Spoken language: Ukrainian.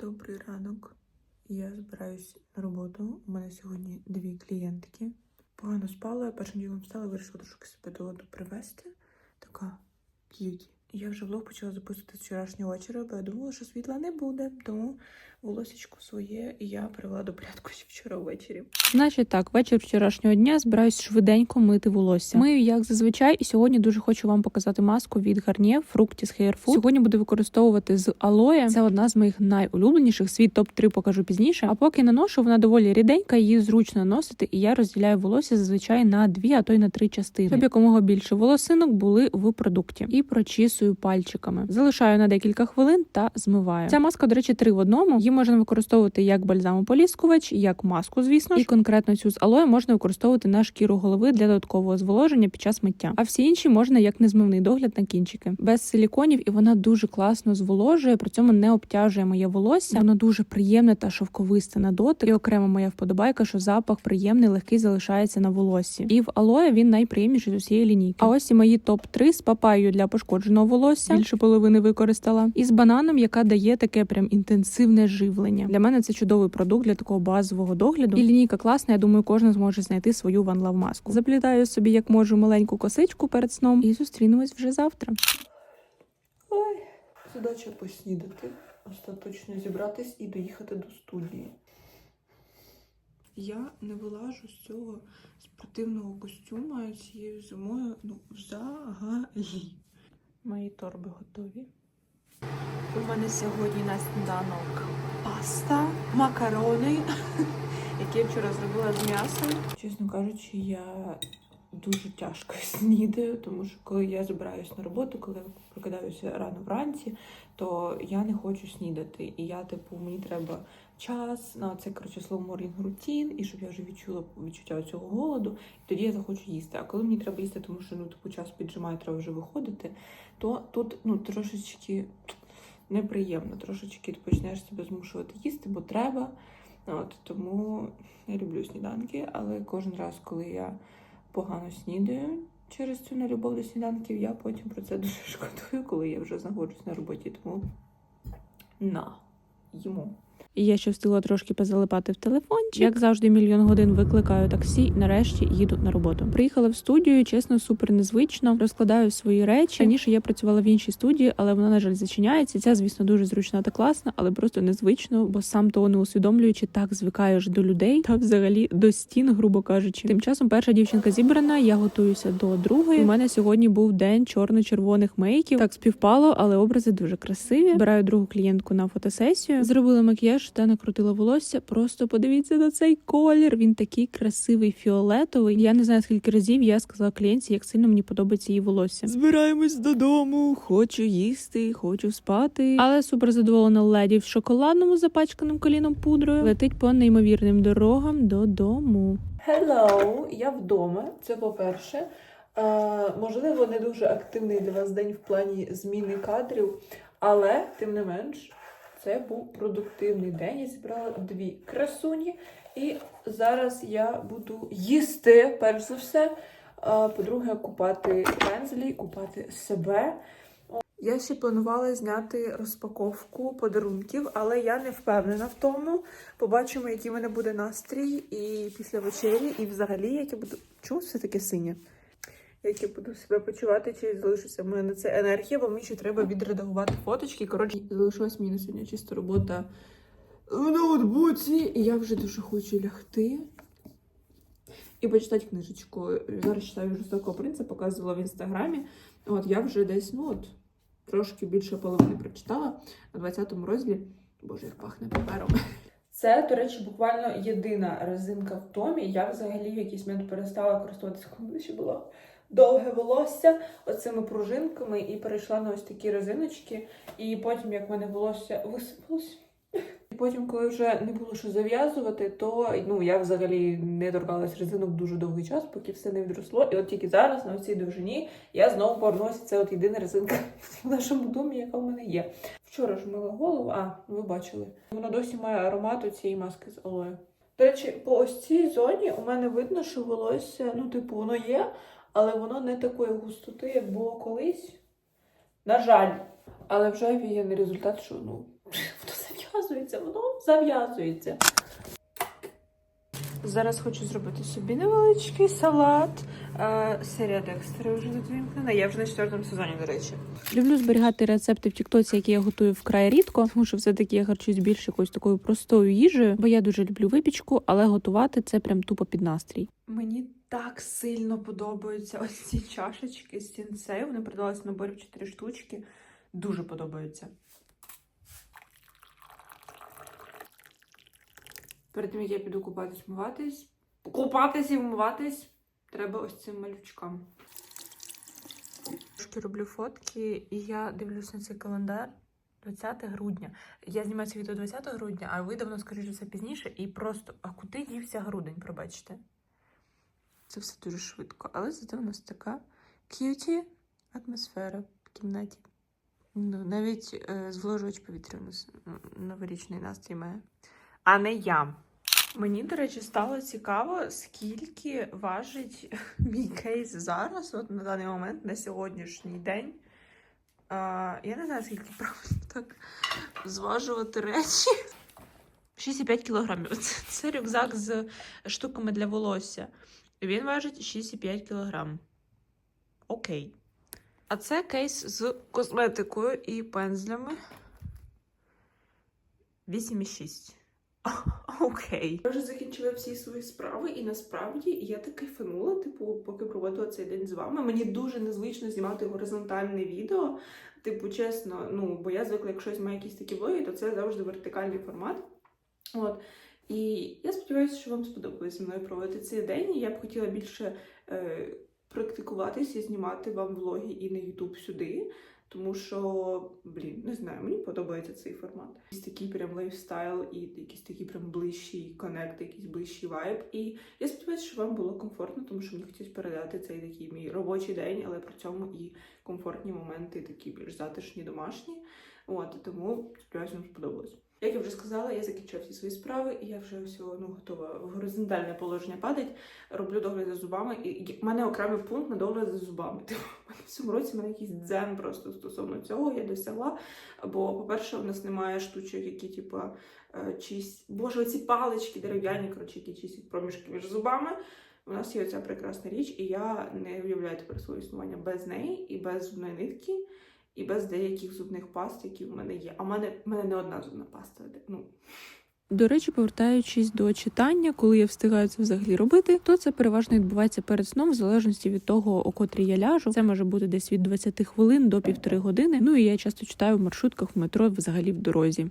Добрий ранок. Я збираюсь на роботу. У мене сьогодні дві клієнтки. Погано спала, я першим ділом встала, вирішила трошки себе до ладу привести. Така к'юті. Я вже влог почала записувати з вчорашнього вечора, бо я думала, що світла не буде, тому волосечко своє і я привела до порядку вчора ввечері. Значить так, вечір вчорашнього дня збираюсь швиденько мити волосся. Мию як зазвичай, і сьогодні дуже хочу вам показати маску від Garnier Fructis Hair Food. Сьогодні буду використовувати з алоє. Це одна з моїх найулюбленіших. Свій топ 3 покажу пізніше. А поки наношу, вона доволі ріденька, її зручно носити, і я розділяю волосся зазвичай на дві, а то й на три частини, щоб якомога більше волосинок були в продукті. І прочісую пальчиками. Залишаю на декілька хвилин та змиваю. Ця маска, до речі, три в одному. Її можна використовувати як бальзамополіскувач, як маску, звісно ж. І конкретно цю з алоє можна використовувати на шкіру голови для додаткового зволоження під час миття. А всі інші можна як незмивний догляд на кінчики. Без силіконів, і вона дуже класно зволожує, при цьому не обтяжує моє волосся. Воно дуже приємне та шовковисте на дотик. І окремо моя вподобайка, що запах приємний, легкий залишається на волоссі. І в алоє він найприємніший з усієї лінійки. А ось і мої топ 3 з папайою для пошкодженого волосся. Більше половини використала. І з бананом, яка дає таке прям інтенсивне живлення. Для мене це чудовий продукт для такого базового догляду. І лінійка класна. Я думаю, кожен зможе знайти свою One Love маску. Заплітаю собі як можу маленьку косичку перед сном і зустрінемось вже завтра. Ой, задача поснідати, остаточно зібратись і доїхати до студії. Я не вилажу з цього спортивного костюма цією зимою, ну, взагалі. Мої торби готові. У мене сьогодні на сніданок паста, макарони, які я вчора зробила з м'ясом. Чесно кажучи, я дуже тяжко снідаю, тому що коли я збираюсь на роботу, коли я прокидаюся рано вранці, то я не хочу снідати. І я, типу, мені треба час на це коротше slow morning routine, і щоб я вже відчула відчуття цього голоду, і тоді я захочу їсти. А коли мені треба їсти, тому що ну типу час піджимає, треба вже виходити, то тут ну трошечки неприємно, трошечки ти почнеш себе змушувати їсти, бо треба. От тому я люблю сніданки, але кожен раз, коли я погано снідаю через цю нелюбов до сніданків, я потім про це дуже шкодую, коли я вже знаходжусь на роботі. Тому на їмо. І я ще встигла трошки позалипати в телефончик. Як завжди, мільйон годин викликаю таксі. і Нарешті їду на роботу. Приїхала в студію, чесно, супер незвично. Розкладаю свої речі. Раніше я працювала в іншій студії, але вона, на жаль, зачиняється. Ця, звісно, дуже зручна та класна, але просто незвично, бо сам того не усвідомлюючи, так звикаєш до людей та взагалі до стін, грубо кажучи. Тим часом перша дівчинка зібрана. Я готуюся до другої. У мене сьогодні був день чорно-червоних мейків. Так співпало, але образи дуже красиві. Збираю другу клієнтку на фотосесію. Зробила макіяж та накрутила волосся. Просто подивіться на цей колір. Він такий красивий фіолетовий. Я не знаю скільки разів я сказала клієнтці, як сильно мені подобається її волосся. Збираємось додому. Хочу їсти, хочу спати. Але супер задоволена леді в шоколадному запачканим коліном пудрою. Летить по неймовірним дорогам додому. Hello, я вдома. Це по-перше. Е, можливо, не дуже активний для вас день в плані зміни кадрів, але тим не менш, це був продуктивний день. Я зібрала дві красуні, і зараз я буду їсти, перш за все. По-друге, купати пензлі, купати себе. Я ще планувала зняти розпаковку подарунків, але я не впевнена в тому. Побачимо, який в мене буде настрій і після вечері, і взагалі, як я буду. Чому все таке синє? Як я буду себе почувати, чи залишиться в мене на це енергія, бо мені ще треба відредагувати фоточки. Коротше, залишилась мені на сьогодні чисто робота в ноутбуці, і я вже дуже хочу лягти. І почитати книжечку. Зараз читаю жорстокого принца, показувала в інстаграмі. От я вже десь, ну от, трошки більше половини прочитала на 20-му розділі. Боже, як пахне папером. Це, до речі, буквально єдина резинка в томі. Я взагалі в якийсь момент перестала користуватися, коли ще було довге волосся оцими пружинками і перейшла на ось такі резиночки. І потім, як в мене волосся висипалось. І потім, коли вже не було що зав'язувати, то ну я взагалі не торкалась резинок дуже довгий час, поки все не відросло. І от тільки зараз, на цій довжині, я знову повернулася. Це от єдина резинка в нашому домі, яка в мене є. Вчора ж мила голову, а ви бачили. Воно досі має аромат у цієї маски з алоє. До речі, по ось цій зоні у мене видно, що волосся, ну, типу, воно є, але воно не такої густоти, як було колись. На жаль, але вже є результат, що ну, воно зав'язується, воно зав'язується. Зараз хочу зробити собі невеличкий салат. Серія Декстера вже тут вімкнена. Я вже на четвертому сезоні, до речі. Люблю зберігати рецепти в Тіктоці, які я готую вкрай рідко, тому що все-таки я харчуюсь більше якоюсь такою простою їжею, бо я дуже люблю випічку, але готувати це прям тупо під настрій. Мені так сильно подобаються ось ці чашечки з сінцею. Вони продалися в наборі в 4 штучки. Дуже подобаються. Перед тим, як я піду купатись, вмиватись, купатись і вмиватись, треба ось цим малючкам. Трошки роблю фотки, і я дивлюсь на цей календар 20 грудня. Я знімаю це відео 20 грудня, а ви давно скажіть це пізніше. І просто, а куди дівся грудень, пробачте? Це все дуже швидко. Але зате у нас така к'юті атмосфера в кімнаті. Ну, навіть е, зволожувач повітря у нас новорічний настрій має. А не я. Мені, до речі, стало цікаво, скільки важить мій кейс зараз, от на даний момент, на сьогоднішній день. А, я не знаю, скільки правильно так зважувати речі. 6,5 кілограмів. Це рюкзак з штуками для волосся. Він важить 6,5 кілограм. Окей. А це кейс з косметикою і пензлями. 8,6. Окей. Я вже закінчила всі свої справи, і насправді я так кайфанула, типу, поки проводила цей день з вами. Мені дуже незвично знімати горизонтальне відео. Типу, чесно, ну бо я звикла, якщо має якісь такі блоги, то це завжди вертикальний формат. От. І я сподіваюся, що вам сподобалось мною проводити цей день. І я б хотіла більше е, практикуватися і знімати вам влоги і на YouTube сюди. Тому що, блін, не знаю, мені подобається цей формат. Якийсь такий прям лайфстайл і якийсь такий прям ближчий коннект, якийсь ближчий вайб. І я сподіваюся, що вам було комфортно, тому що мені хотілося передати цей такий мій робочий день, але при цьому і комфортні моменти, такі більш затишні, домашні. От тому сподіваюся, вам сподобалось. Як я вже сказала, я закінчила всі свої справи, і я вже все ну, готова в горизонтальне положення падать. Роблю догляд за зубами. І в мене окремий пункт на догляд за зубами. Типу, в цьому році в мене якийсь дзен просто стосовно цього я досягла. Бо, по-перше, у нас немає штучок, які, типу, е. Боже, оці палички дерев'яні, коротше, які чистять проміжки між зубами. У нас є оця прекрасна річ, і я не уявляю тепер своє існування без неї і без зубної нитки, і без деяких зубних паст, які в мене є. А в мене, в мене не одна зубна паста. Ну, До речі, повертаючись до читання, коли я встигаю це взагалі робити, то це переважно відбувається перед сном, в залежності від того, о котрій я ляжу. Це може бути десь від 20 хвилин до півтори години. Ну і я часто читаю в маршрутках в метро, взагалі в дорозі.